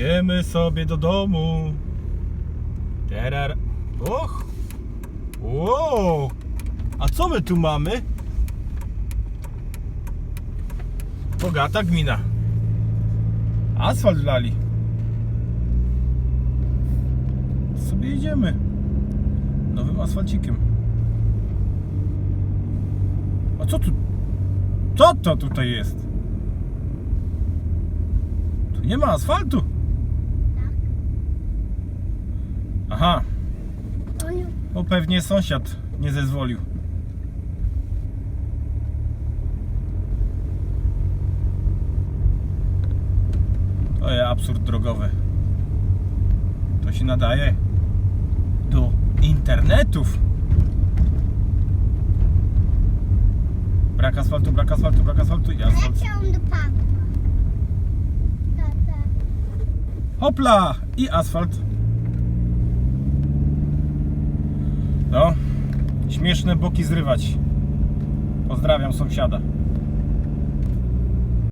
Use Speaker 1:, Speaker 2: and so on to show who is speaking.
Speaker 1: Jedziemy sobie do domu. Terar. Och! Wow! A co my tu mamy? Bogata gmina. Asfalt lali. Sobie jedziemy. Nowym asfalcikiem. A co tu? Co to tutaj jest? Tu nie ma asfaltu. Aha, bo pewnie sąsiad nie zezwolił. To jest absurd drogowy. To się nadaje do internetów. Brak asfaltu, brak asfaltu, brak asfaltu i asfalt.
Speaker 2: papa. Tata.
Speaker 1: Hopla! I asfalt. No, śmieszne boki zrywać. Pozdrawiam sąsiada.